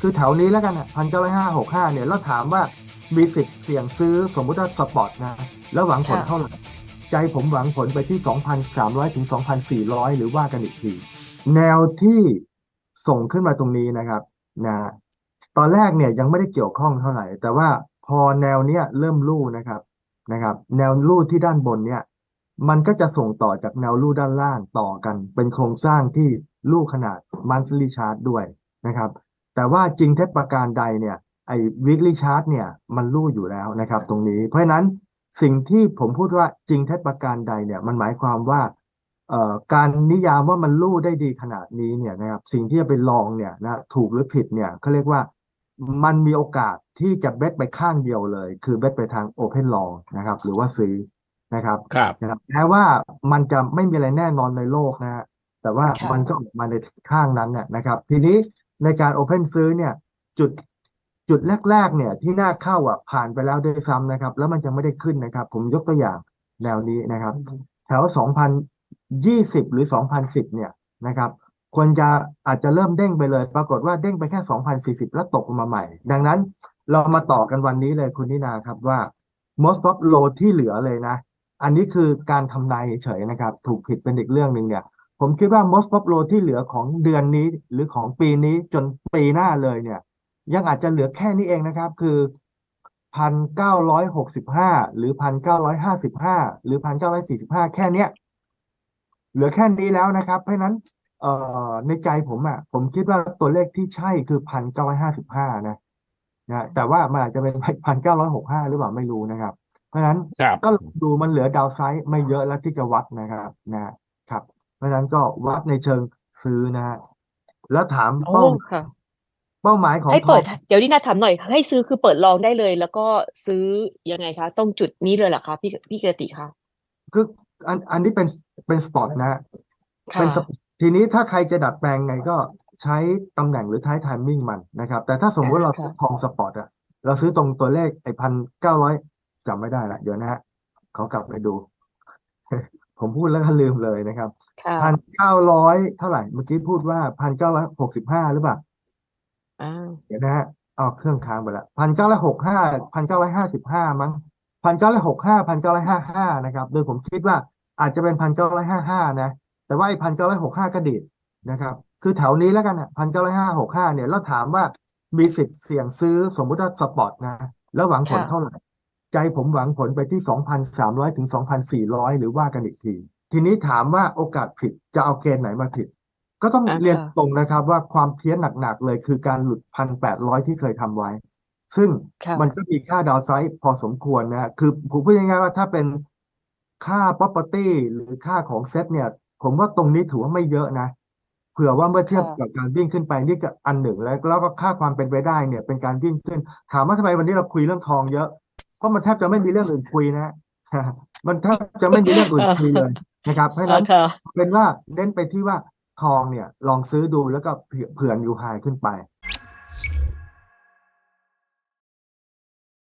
คือแถวนี้แล้วกันอะพันเก้าร้อยห้าหกห้าเนี่ยแล้วถามว่ามีสิทธิ์เสี่ยงซื้อสมมุติว่าสปอร์ตนะ แล้วหวังผลเท่าไหร่ใจผมหวังผลไปที่ 2,300 ถึง 2,400 หรือว่ากันอีกที แนวที่ส่งขึ้นมาตรงนี้นะครับนะตอนแรกเนี่ยยังไม่ได้เกี่ยวข้องเท่าไหร่ แต่ว่าพอแนวเนี้ยเริ่มลู่นะครับนะครับ แนวลู่ที่ด้านบนเนี่ย มันก็จะส่งต่อจากแนวลู่ด้านล่างต่อกัน เป็นโครงสร้างที่ลู่ขนาด monthly chart ด้วยนะครับ แต่ว่าจริงเท็จประการใดเนี่ยไอ้ weekly chart เนี่ยมันลู่อยู่แล้วนะครับตรงนี้ เพราะฉะนั้นสิ่งที่ผมพูดว่าจริงเท็จประการใดเนี่ยมันหมายความว่าเอ่อการนิยามว่ามันลู่ได้ดีขนาดนี้เนี่ยนะครับสิ่งที่จะไปลองเนี่ยนะถูกหรือผิดเนี่ยเขาเรียกว่ามันมีโอกาสที่จะเบ็ดไปข้างเดียวเลย คือเบ็ดไปทาง open long นะครับ หรือว่าซื้อนะครับครับนะครับแม้ว่ามันจะไม่มีอะไรแน่นอนในโลกนะฮะแต่ว่าค่ะมันก็ออกมาในข้างนั้นเนี่ยนะครับ ทีนี้ ในการโอเพนซื้อเนี่ยจุดจุดแรกๆเนี่ยที่น่าเข้าอะผ่านไปแล้วด้วยซ้ำนะครับ แล้วมันยังไม่ได้ขึ้นนะครับ ผมยกตัวอย่างแนวนี้นะครับ แถว 2020 หรือ 2010 เนี่ยนะครับควรจะอาจจะเริ่มเด้งไปเลย ปรากฏว่าเด้งไปแค่ 2040 แล้วตกลงมาใหม่ ดังนั้นเรามาต่อกันวันนี้เลยคุณนินาครับว่า most of low ที่เหลือเลยนะ อันนี้คือการทำนายเฉยๆนะครับ ถูกผิดเป็นอีกเรื่องหนึ่งเนี่ย ผมคิดว่า most of low ที่เหลือของเดือนนี้ หรือของปีนี้จนปีหน้าเลยเนี่ย ยังอาจจะเหลือแค่นี้เองนะครับ คือพันเก้าร้อยหกสิบห้าหรือพันเก้าร้อยห้าสิบห้าหรือพันเก้าร้อยสี่สิบห้าแค่เนี้ย เหลือแค่นี้แล้วนะครับ เพราะฉะนั้นเอ่อในใจผมอะ ผมคิดว่าตัวเลขที่ใช่คือพันเก้าร้อยห้าสิบห้านะนะแต่ว่ามันอาจจะเป็นพันเก้าร้อยหกห้าหรือเปล่าไม่รู้นะครับ เพราะฉะนั้นครับก็ดูมันเหลือดาวไซด์ไม่เยอะแล้วที่จะวัดนะครับนะครับ เพราะฉะนั้นก็วัดในเชิงซื้อนะฮะแล้วถามโอ้เป้าค่ะ เป้าหมายของให้ทเปิอด ง เดี๋ยวนี่นาถามหน่อย ให้ซื้อคือเปิดลองได้เลย แล้วก็ซื้อยังไงคะตรงจุดนี้เลยเหรอคะพี่พี่เกติคะคืออันอันนี้เป็นเป็นสปอร์ตนะฮะค่ะเป็นสปทีนี้ถ้าใครจะดัดแปลงไงก็ใช้ตำแหน่งหรือท้ายไทมิ่งมันนะครับ แต่ถ้าสมมติเราซื้อทองสปอร์ตอะเราซื้อตรงตัวเลขไอ้พันเก้าร้อยจำไม่ได้ละเดี๋ยวนะฮะขอกลับไปดู ผมพูดแล้วก็ลืมเลยนะครับค่ะพันเก้าร้อยเท่าไหร่ เมื่อกี้พูดว่าพันเก้าร้อยหกสิบห้าหรือเปล่าอ่าเดี๋ยวนะฮะเอาเครื่องค้างไปละพันเก้าร้อยหกห้าพันเก้าร้อยห้าสิบห้ามั้งพันเก้าร้อยหกห้าพันเก้าร้อยห้าห้านะครับ โดยผมคิดว่าอาจจะเป็นพันเก้าร้อยห้าห้านะ แต่ว่าไอ้พันเก้าร้อยหกห้าก็ดีดนะครับ คือแถวนี้แล้วกันอะพันเก้าร้อยห้าหกห้าเนี่ย แล้วถามว่ามีสิทธิ์เสี่ยงซื้อสมมุติว่าสปอร์ตนะ แล้วหวังผลค่ะเท่าไหร่ ใจผมหวังผลไปที่สองพันสามร้อยถึงสองพันสี่ร้อยหรือว่ากันอีกที ทีนี้ถามว่าโอกาสผิดจะเอาเกณฑ์ไหนมาผิด ก็ต้องอ่าเรียนค่ะตรงนะครับว่าความเพี้ยนหนักๆเลยคือการหลุดพันแปดร้อยที่เคยทำไว้ ซึ่งค่ะมันก็มีค่าดาวไซด์พอสมควรนะฮะคือผมพูดง่ายๆว่าถ้าเป็นค่า property หรือค่าของเซ็ตเนี่ย ผมว่าตรงนี้ถือว่าไม่เยอะนะเผื่อว่าเมื่อเทียบค่ะกับการวิ่งขึ้นไปนี่ก็อันหนึ่งแล้วแล้วก็ค่าความเป็นไปได้เนี่ยเป็นการวิ่งขึ้น ถามว่าทำไมวันนี้เราคุยเรื่องทองเยอะ เพราะมันแทบจะไม่มีเรื่องอื่นคุยนะฮะมันแทบจะไม่มีเรื่องอื่นคุยเลยนะครับ เพราะฉะอ่านั้นค่ะเป็นว่าเน้นไปที่ว่าทองเนี่ย ลองซื้อดูแล้วก็เผื่อเผื่อนิวไฮขึ้นไป